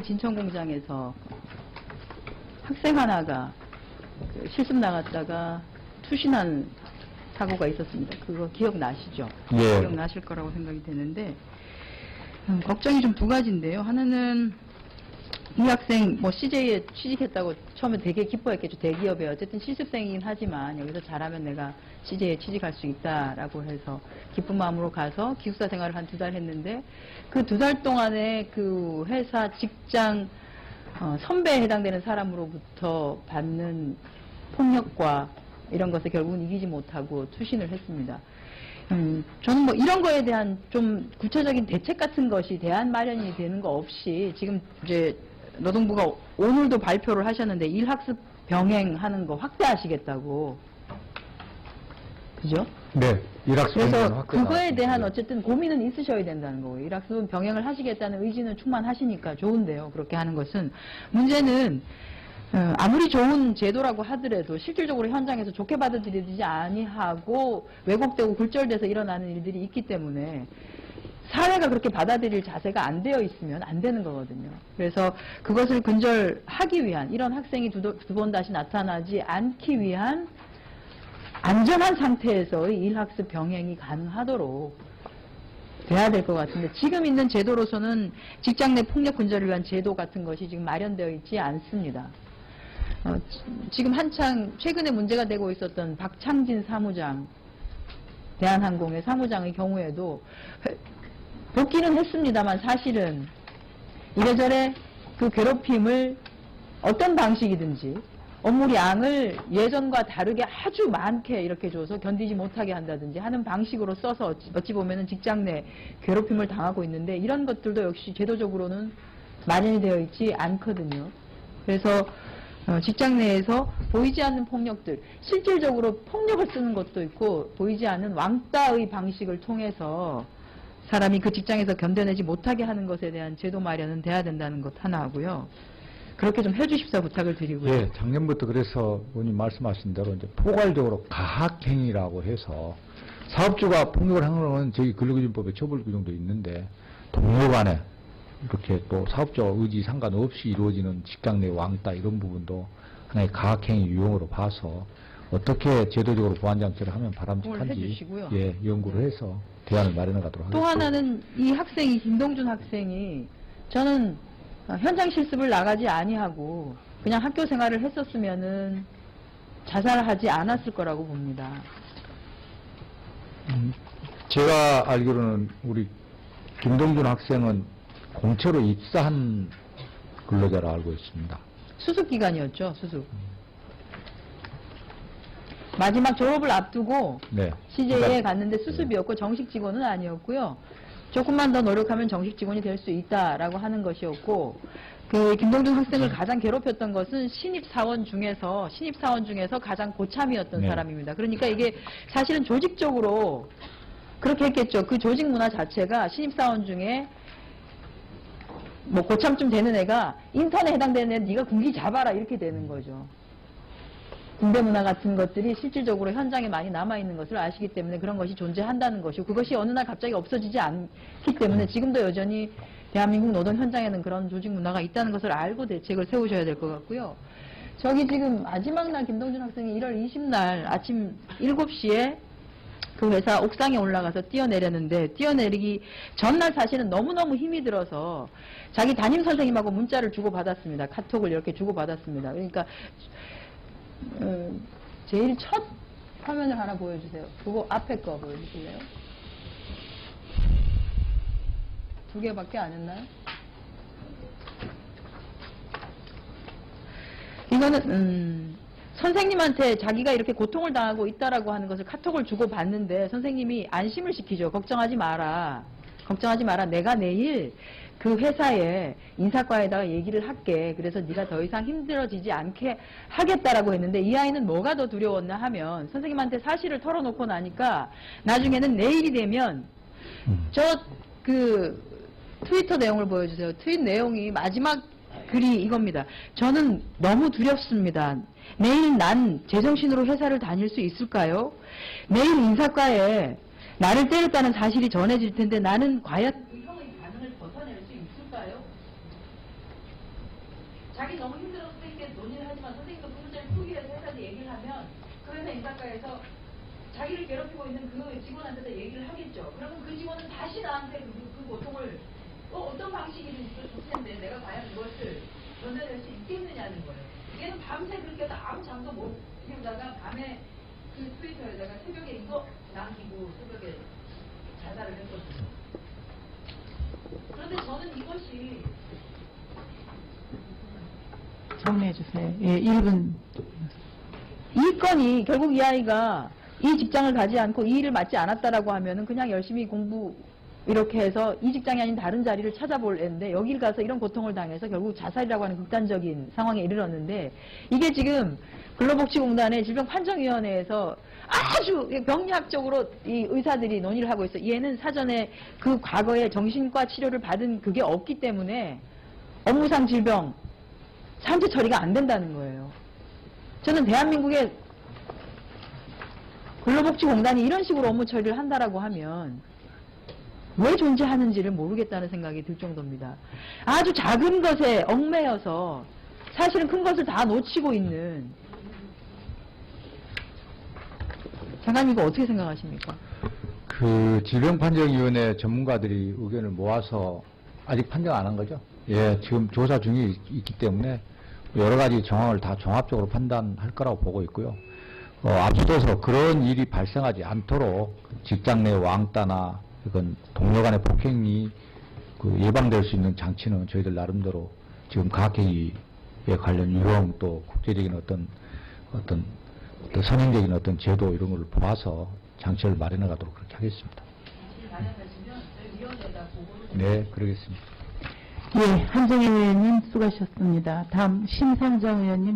진천 공장에서 학생 하나가 그 실습 나갔다가 투신한 사고가 있었습니다. 그거 기억나시죠? 예. 기억나실 거라고 생각이 되는데 음, 걱정이 좀 두 가지인데요. 하나는 이 학생 뭐 CJ에 취직했다고 처음에 되게 기뻐했겠죠. 대기업에 어쨌든 실습생이긴 하지만 여기서 잘하면 내가 CJ에 취직할 수 있다라고 해서 기쁜 마음으로 가서 기숙사 생활을 한 두 달 했는데 그 두 달 동안에 그 회사 직장 어, 선배에 해당되는 사람으로부터 받는 폭력과 이런 것을 결국은 이기지 못하고 투신을 했습니다. 음, 저는 뭐 이런 거에 대한 좀 구체적인 대책 같은 것이 대안 마련이 되는 거 없이 지금 이제 노동부가 오늘도 발표를 하셨는데 일학습 병행하는 거 확대하시겠다고. 그죠? 네, 일학습 그래서 그거에 대한 어쨌든 고민은 있으셔야 된다는 거고요. 일학습은 병행을 하시겠다는 의지는 충만하시니까 좋은데요. 그렇게 하는 것은 문제는 어, 아무리 좋은 제도라고 하더라도 실질적으로 현장에서 좋게 받아들여지지 아니하고 왜곡되고 굴절돼서 일어나는 일들이 있기 때문에 사회가 그렇게 받아들일 자세가 안 되어 있으면 안 되는 거거든요. 그래서 그것을 근절하기 위한 이런 학생이 두 번 다시 나타나지 않기 위한 안전한 상태에서의 일학습 병행이 가능하도록 돼야 될 것 같은데 지금 있는 제도로서는 직장 내 폭력 근절을 위한 제도 같은 것이 지금 마련되어 있지 않습니다. 어, 지- 지금 한창 최근에 문제가 되고 있었던 박창진 사무장 대한항공의 사무장의 경우에도 회- 복귀는 했습니다만 사실은 이래저래 그 괴롭힘을 어떤 방식이든지 업무 양을 예전과 다르게 아주 많게 이렇게 줘서 견디지 못하게 한다든지 하는 방식으로 써서 어찌, 어찌 보면은 직장 내 괴롭힘을 당하고 있는데 이런 것들도 역시 제도적으로는 마련이 되어 있지 않거든요. 그래서 어, 직장 내에서 보이지 않는 폭력들, 실질적으로 폭력을 쓰는 것도 있고 보이지 않는 왕따의 방식을 통해서 사람이 그 직장에서 견뎌내지 못하게 하는 것에 대한 제도 마련은 돼야 된다는 것 하나 하고요. 그렇게 좀 해주십사 부탁을 드리고요. 예, 작년부터 그래서 의원님 말씀하신 대로 이제 포괄적으로 가학행위라고 해서 사업주가 폭력을 하는 건 저희 근로기준법에 처벌 규정도 있는데 동료 간에 이렇게 또 사업주와 의지 상관없이 이루어지는 직장 내 왕따 이런 부분도 하나의 가학행위 유형으로 봐서 어떻게 제도적으로 보완 장치를 하면 바람직한지. 예, 연구를 해서 대안을 마련해 가도록 또 하겠습니다. 하나는 이 학생이 김동준 학생이 저는 어, 현장 실습을 나가지 아니하고 그냥 학교 생활을 했었으면은 자살하지 않았을 거라고 봅니다. 음, 제가 알기로는 우리 김동준 학생은 공채로 입사한 근로자로 알고 있습니다. 수습 기간이었죠, 수습. 마지막 졸업을 앞두고 네. CJ에 그러니까 갔는데 수습이었고 정식 직원은 아니었고요. 조금만 더 노력하면 정식 직원이 될 수 있다라고 하는 것이었고 그 김동준 학생을 네. 가장 괴롭혔던 것은 신입 사원 중에서 신입 사원 중에서 가장 고참이었던 네. 사람입니다. 그러니까 이게 사실은 조직적으로 그렇게 했겠죠. 그 조직 문화 자체가 신입 사원 중에 뭐 고참쯤 되는 애가 인턴에 해당되는 애 네가 군기 잡아라 이렇게 되는 거죠. 군대 문화 같은 것들이 실질적으로 현장에 많이 남아있는 것을 아시기 때문에 그런 것이 존재한다는 것이고 그것이 어느 날 갑자기 없어지지 않기 때문에 지금도 여전히 대한민국 노동 현장에는 그런 조직 문화가 있다는 것을 알고 대책을 세우셔야 될 것 같고요. 저기 지금 마지막 날 김동준 학생이 1월 20날 아침 7시에 그 회사 옥상에 올라가서 뛰어내렸는데 뛰어내리기 전날 사실은 너무너무 힘이 들어서 자기 담임 선생님하고 문자를 주고받았습니다. 카톡을 이렇게 주고받았습니다. 그러니까 어, 제일 첫 화면을 하나 보여주세요. 그거 앞에 거 보여주실래요? 두 개밖에 안 했나요? 이거는 음, 선생님한테 자기가 이렇게 고통을 당하고 있다라고 하는 것을 카톡을 주고 받는데 선생님이 안심을 시키죠. 걱정하지 마라. 걱정하지 마라. 내가 내일 그 회사에 인사과에다가 얘기를 할게. 그래서 네가 더 이상 힘들어지지 않게 하겠다라고 했는데 이 아이는 뭐가 더 두려웠나 하면 선생님한테 사실을 털어놓고 나니까 나중에는 내일이 되면 음. 저그 트위터 내용을 보여주세요. 트윗 내용이 마지막 글이 이겁니다. 저는 너무 두렵습니다. 내일 난 제정신으로 회사를 다닐 수 있을까요? 내일 인사과에 나를 때렸다는 사실이 전해질 텐데 나는 과연 그 형의 반응을 벗어낼 수 있을까요? 자기 너무 힘들어서 선생님께 논의를 하지만 선생님도 그 문제를 풀기 위해서 회사한테 얘기를 하면 그 회사 인사과에서 자기를 괴롭히고 있는 그 직원한테도 얘기를 하겠죠. 그러면 그 직원은 다시 나한테 그, 그 고통을 어, 어떤 방식이든 좋을 텐데 내가 과연 그것을 견뎌낼 수 있겠느냐는 거예요. 얘는 밤새 그렇게 해서 아무 잠도 못 피우다가 밤에 그 트위터에다가 새벽에 이거 남기고 새벽에 자살을 했거든요. 그런데 저는 이것이 정리해 주세요. 예, 1분. 이 건이 결국 이 아이가 이 직장을 가지 않고 이 일을 맡지 않았다라고 하면은 그냥 열심히 공부 이렇게 해서 이 직장이 아닌 다른 자리를 찾아볼 애인데 여길 가서 이런 고통을 당해서 결국 자살이라고 하는 극단적인 상황에 이르렀는데 이게 지금 근로복지공단의 질병판정위원회에서 아주 병리학적으로 이 의사들이 논의를 하고 있어. 얘는 사전에 그 과거에 정신과 치료를 받은 그게 없기 때문에 업무상 질병 산재 처리가 안 된다는 거예요. 저는 대한민국의 근로복지공단이 이런 식으로 업무 처리를 한다라고 하면 왜 존재하는지를 모르겠다는 생각이 들 정도입니다. 아주 작은 것에 얽매여서 사실은 큰 것을 다 놓치고 있는 장관님 이거 어떻게 생각하십니까? 그 질병판정위원회 전문가들이 의견을 모아서 아직 판정 안 한 거죠? 예, 지금 조사 중에 있- 있기 때문에 여러 가지 정황을 다 종합적으로 판단할 거라고 보고 있고요. 어, 앞서서 그런 일이 발생하지 않도록 직장 내 왕따나 이건 동료 간의 폭행이 그 예방될 수 있는 장치는 저희들 나름대로 지금 과학행위에 관련 유형 또 국제적인 어떤 어떤 어떤 선행적인 어떤 제도 이런 걸 보아서 장치를 마련해 가도록 그렇게 하겠습니다. 네, 그러겠습니다. 예, 한정희 의원님 수고하셨습니다. 다음 심상정 의원님.